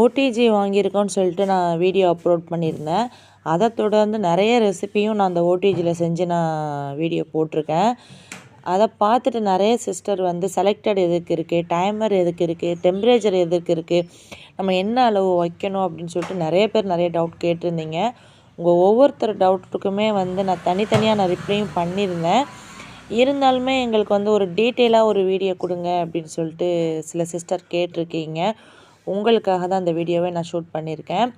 OTG வாங்கியிருக்கோன்னு சொல்லிட்டு நான் video upload பண்ணியிருந்தேன். அதை தொடர்ந்து நிறைய ரெசிப்பியும் நான் அந்த ஓடிஜியில் செஞ்சு நான் வீடியோ போட்டிருக்கேன். அதை பார்த்துட்டு நிறைய சிஸ்டர் வந்து செலக்டட் எதுக்கு இருக்குது டைமர் எதுக்கு இருக்குது டெம்பரேச்சர் எதுக்கு இருக்குது நம்ம என்ன அளவு வைக்கணும் அப்படின்னு சொல்லிட்டு நிறைய பேர் நிறைய டவுட் கேட்டிருந்தீங்க. உங்கள் ஒவ்வொருத்தர் டவுட்டுக்குமே வந்து நான் தனித்தனியாக நான் ரிப்ளையும் பண்ணியிருந்தேன். இருந்தாலுமே எங்களுக்கு வந்து ஒரு டீட்டெயிலாக ஒரு வீடியோ கொடுங்க அப்படின்னு சொல்லிட்டு சில சிஸ்டர் கேட்டிருக்கீங்க. உங்களுக்காக தான் இந்த வீடியோவை நான் ஷூட் பண்ணியிருக்கேன்.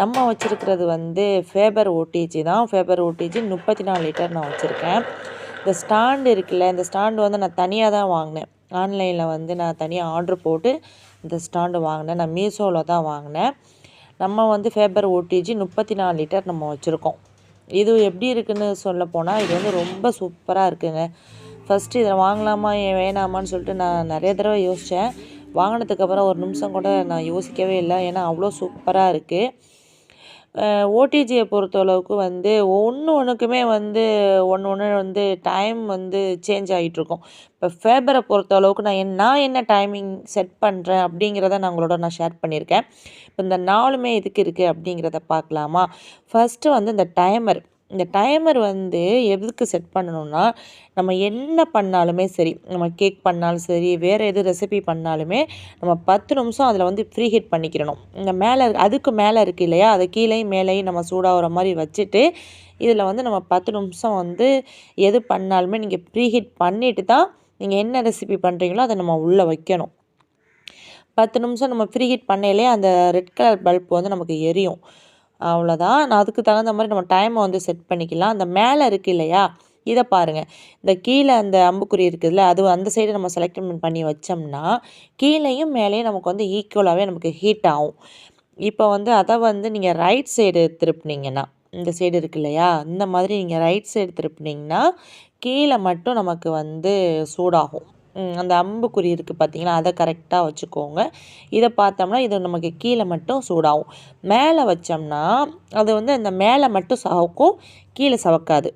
நம்ம வச்சுருக்கிறது வந்து ஃபேபர் ஓடிஜி தான். ஃபேபர் ஓடிஜி முப்பத்தி நாலு லிட்டர் நான் வச்சுருக்கேன். இந்த ஸ்டாண்டு இருக்குல்ல இந்த ஸ்டாண்டு வந்து நான் தனியாக தான் வாங்கினேன். ஆன்லைனில் வந்து நான் தனியாக ஆர்டர் போட்டு இந்த ஸ்டாண்டு வாங்கினேன். நான் மீஷோவில் தான் வாங்கினேன். நம்ம வந்து ஃபேபர் ஓடிஜி முப்பத்தி நாலு லிட்டர் நம்ம வச்சுருக்கோம். இது எப்படி இருக்குன்னு சொல்ல போனால் இது வந்து ரொம்ப சூப்பராக இருக்குங்க. ஃபஸ்ட்டு இதை வாங்கலாமா ஏன் வேணாமான்னு சொல்லிட்டு நான் நிறைய தடவை யோசித்தேன் வாங்கினதுக்கப்புறம் ஒரு நிமிஷம் கூட நான் யோசிக்கவே இல்லை. ஏன்னா அவ்வளோ சூப்பராக இருக்குது ஓடிஜியை பொறுத்தளவுக்கு வந்து ஒன்று ஒன்றுக்குமே வந்து ஒன்று ஒன்று வந்து டைம் வந்து சேஞ்ச் ஆகிட்டுருக்கும் இப்போ ஃபேபரை பொறுத்தளவுக்கு நான் என் நான் என்ன டைமிங் செட் பண்ணுறேன் அப்படிங்கிறத நான் உங்களோட நான் ஷேர் பண்ணியிருக்கேன். இப்போ இந்த நாலுமே எதுக்கு இருக்குது அப்படிங்கிறத பார்க்கலாமா? ஃபஸ்ட்டு வந்து இந்த டைமர் இந்த டைமர் வந்து எதுக்கு செட் பண்ணணும்னா நம்ம என்ன பண்ணாலுமே சரி நம்ம கேக் பண்ணாலும் சரி வேறு எது ரெசிபி பண்ணாலுமே நம்ம பத்து நிமிஷம் அதில் வந்து ஃப்ரீ ஹீட் பண்ணிக்கிறணும். இந்த மேலே அதுக்கு மேலே இருக்குது இல்லையா? அதை கீழேயும் மேலேயும் நம்ம சூடாகிற மாதிரி வச்சுட்டு இதில் வந்து நம்ம பத்து நிமிஷம் வந்து எது பண்ணாலுமே நீங்கள் ப்ரீ ஹீட் பண்ணிவிட்டு தான் நீங்கள் என்ன ரெசிபி பண்ணுறீங்களோ அதை நம்ம உள்ளே வைக்கணும். பத்து நிமிஷம் நம்ம ஃப்ரீ ஹீட் பண்ணையிலே அந்த ரெட் கலர் பல்ப் வந்து நமக்கு எரியும். அவ்வளோதான் நான் அதுக்கு தகுந்த மாதிரி நம்ம டைமை வந்து செட் பண்ணிக்கலாம். அந்த மேலே இருக்குது இல்லையா? இதை பாருங்கள் இந்த கீழே அந்த அம்புக்குறி இருக்குதுல்ல அது அந்த சைடு நம்ம செலக்ட் பண்ணி வச்சோம்னா கீழேயும் மேலேயும் நமக்கு வந்து ஈக்குவலாகவே நமக்கு ஹீட் ஆகும். இப்போ வந்து அதை வந்து நீங்கள் ரைட் சைடு திருப்பினீங்கன்னா இந்த சைடு இருக்கு இல்லையா? இந்த மாதிரி நீங்கள் ரைட் சைடு திருப்பினீங்கன்னா கீழே மட்டும் நமக்கு வந்து சூடாகும். அந்த அம்புக்குறி இருக்குது பார்த்தீங்களா அதை கரெக்டாக வச்சுக்கோங்க. இதை பார்த்தோம்னா இது நமக்கு கீழே மட்டும் சூடாகும். மேலே வச்சோம்னா அது வந்து அந்த மேலே மட்டும் சவக்கும் கீழே சவக்காது.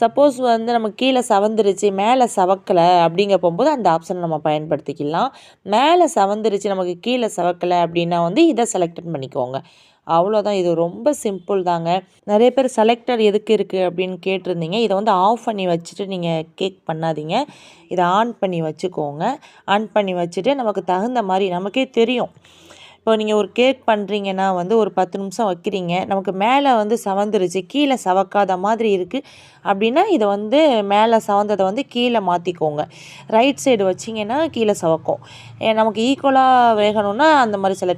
சப்போஸ் வந்து நம்ம கீழே சவந்துருச்சு மேலே சவக்கலை அப்படிங்க போகும்போது அந்த ஆப்ஷனை நம்ம பயன்படுத்திக்கலாம். மேலே சவந்துருச்சு நமக்கு கீழே சவக்கலை அப்படின்னா வந்து இதை செலக்ட் பண்ணிக்கோங்க. அவ்வளோதான் இது ரொம்ப சிம்பிள் தாங்க. நிறைய பேர் செலக்டர் எதுக்கு இருக்குது அப்படின்னு கேட்டிருந்தீங்க. இதை வந்து ஆஃப் பண்ணி வச்சுட்டு நீங்கள் கேக் பண்ணாதீங்க. இதை ஆன் பண்ணி வச்சுக்கோங்க. ஆன் பண்ணி வச்சுட்டு நமக்கு தகுந்த மாதிரி நமக்கே தெரியும். இப்போ நீங்கள் ஒரு கேக் பண்ணுறீங்கன்னா வந்து ஒரு பத்து நிமிஷம் வைக்கிறீங்க. நமக்கு மேலே வந்து சவந்துருச்சு. கீழே சவக்காத மாதிரி இருக்குது அப்படின்னா இதை வந்து மேலே சவந்ததை வந்து கீழே மாற்றிக்கோங்க ரைட் சைடு வச்சிங்கன்னா கீழே சவக்கும். நமக்கு ஈக்குவலாக வேகணும்னா அந்த மாதிரி சில